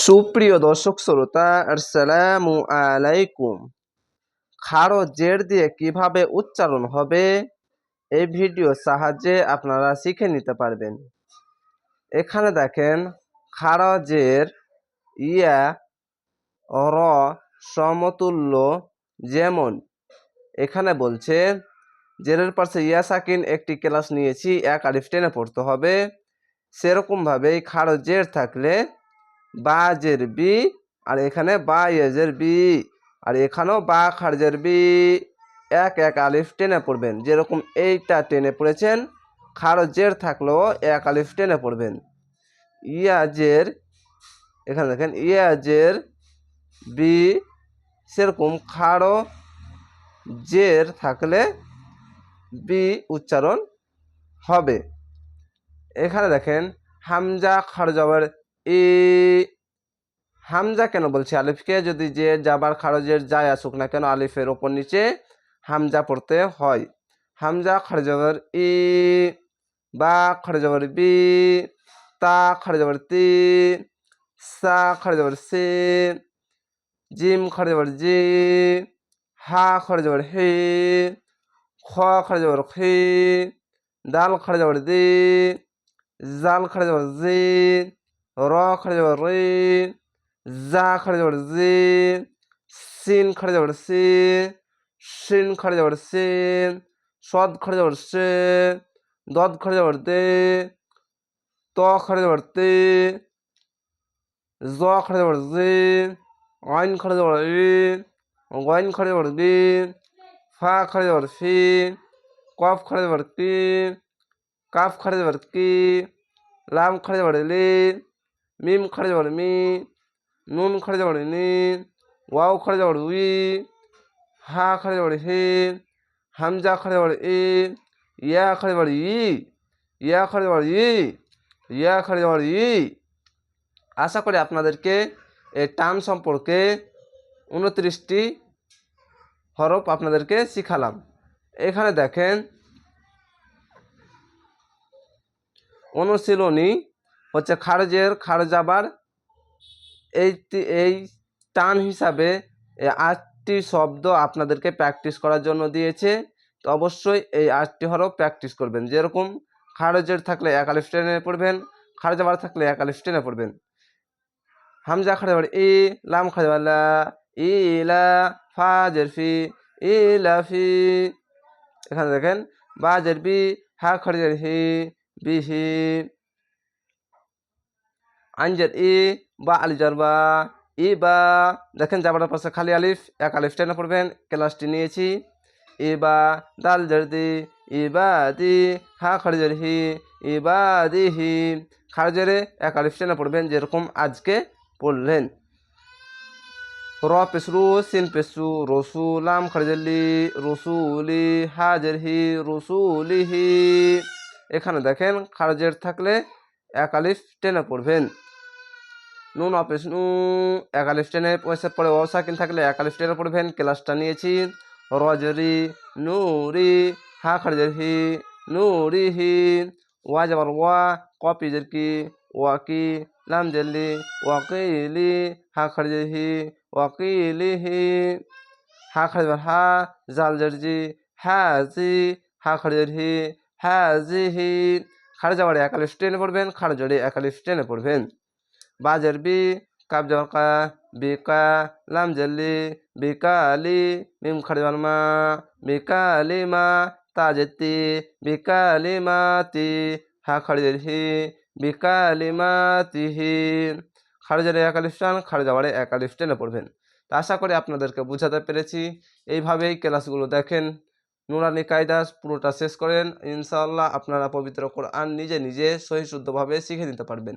সুপ্রিয় দর্শক শ্রোতা, আসসালামু আলাইকুম। খারো জের দিয়ে কীভাবে উচ্চারণ হবে, এই ভিডিওর সাহায্যে আপনারা শিখে নিতে পারবেন। এখানে দেখেন খাড়ো জের, ইয়া, র, সমতুল্য যেমন। এখানে বলছে, জেরের পাশে ইয়া সাকিন একটি ক্লাস নিয়েছি, এক আলিফ টেনে পড়তে হবে। সেরকমভাবেই খাড়ো জের থাকলে বাজের বি, আর এখানে বা এজের বি, আর এখানেও বা খারজের বি। এক এক আলিফ টেনে পড়বেন, যেরকম এইটা টেনে পড়েছেন খারজের থাকলেও এক আলিফ টেনে পড়বেন। ইয়াজের এখানে দেখেন ইয়াজের বি, সেরকম খাড়ো জের থাকলে বি উচ্চারণ হবে। এখানে দেখেন, হামজা খারজাবার ই হামজা কেন বলছি? আলিফকে যদি যে যাবার খারজের যায় আসুক না কেন, আলিফের ওপর নিচে হামজা পড়তে হয়। হামজা খারজাবার ই বা খারজাবার বি, তা খারজাবার তি, সা খারজাবার সি, জিম খারজাবার জি, হা খারজাবার হি, খ খারজাবার খি, দাল খারজাবার দি, জাল খারজাবার জি র খাড়ে যাবার রে জা খাড়ে যাবার জি সিন খাড়ে যাবার সি সিন খাড়ে যাবার সি সদ খাড়ে যাবার সে দদ খাড়ে যাবার দে ত খাড়ে যাবার তে জ খাড়ে যাবার জি আইন খাড়ে যাবার ই গাইন খাড়ে যাবার বি ফা খাড়ে যাবার ফি কফ খাড়ে যাবার কি কাফ খাড়ে যাবার কি লাম খাড়ে যাবার লি মিম খড়ে যাবার মি নুন খড়ে যাবার নি, ওয়াও খড়ে যাবার উই, হা খড়ে যাবার হি, হামজা খড়ে যাবার ই, ইয়া খড়ে যাবার ই, ইয়া খড়ে যাবার ই, ইয়া খড়ে যাবার ই। আশা করি আপনাদেরকে এই টান সম্পর্কে উনত্রিশটি হরফ আপনাদেরকে শিখালাম। এখানে দেখেন, অনুশীলনী হচ্ছে খারজের খারজাবার এই এই টান হিসাবে আটটি শব্দ আপনাদেরকে প্র্যাকটিস করার জন্য দিয়েছে। তো অবশ্যই এই আটটি হরফ প্র্যাকটিস করবেন। যেরকম খারজের থাকলে একালিফ টেনে পড়বেন, খারজাবার থাকলে একালিফ টেনে পড়বেন। হামজা খারজাবার ই লাম খারজাবার লা ই লা, ফা জেরফি ই লাফি এখানে দেখেন, বা জেরবি হা খারজার হি বিহি আঞ্জের ই বা আলিজার বা ই বা, দেখেন যাবার পাশে খালি আলিফ, এক আলিফ টেনে পড়বেন, ক্লাসটি নিয়েছি। ই বা, দাল জর্দি ই বা দি, হা খড়জর হি ই বা দি হি খারজরে এক আলিফ টেনে পড়বেন, যেরকম আজকে পড়লেন। র পেসরু, সিন পেসু রসু লাম খড়জলি রসুলি হাজের হি রসুলিহি এখানে দেখেন খারজের থাকলে এক আলিফ টেনে পড়বেন। নুন অফিস নু একালিফ টেনে পয়সা পড়ে, ও সাকিন থাকলে একালিফ টেনে পড়বেন। ক্লাসটা নিয়েছি। রজরি, নুরি, হা খারজের হি, নুরি হি। ওয়া যাবার ওয়া কপিজের কি, ওয়া কি, লাম জেলি ওয়াকিলি হা খারজের হি ওয়াকিলি হি। হা খারজের হা, জাল জর্জি হাজি হা খারজের হি হাজি হি। খারজাবাড়ি একালিফ টেনে পড়বেন খারজড়ি একালিফ টেনে পড়বেন। বাজের বি জকা বিকা লাম বিকালি মিম খড়িবাল মা বিকালি মা তাজেতি বিকালি মাতি হা খড়িদের হি বিকালি মাতিহি খারজারে একালিফটান খারজাবারে একালিফ টেনে পড়বেন। তা আশা করি আপনাদেরকে বুঝাতে পেরেছি। এইভাবেই ক্লাসগুলো দেখেন। নুরানি কায়দাস পুরোটা শেষ করেন। ইনশাআল্লাহ আপনারা পবিত্র কোরআন নিজে নিজে সহি শুদ্ধভাবে শিখে নিতে পারবেন।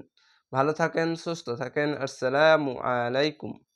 ভালো থাকেন, সুস্থ থাকেন। আসসালামু আলাইকুম।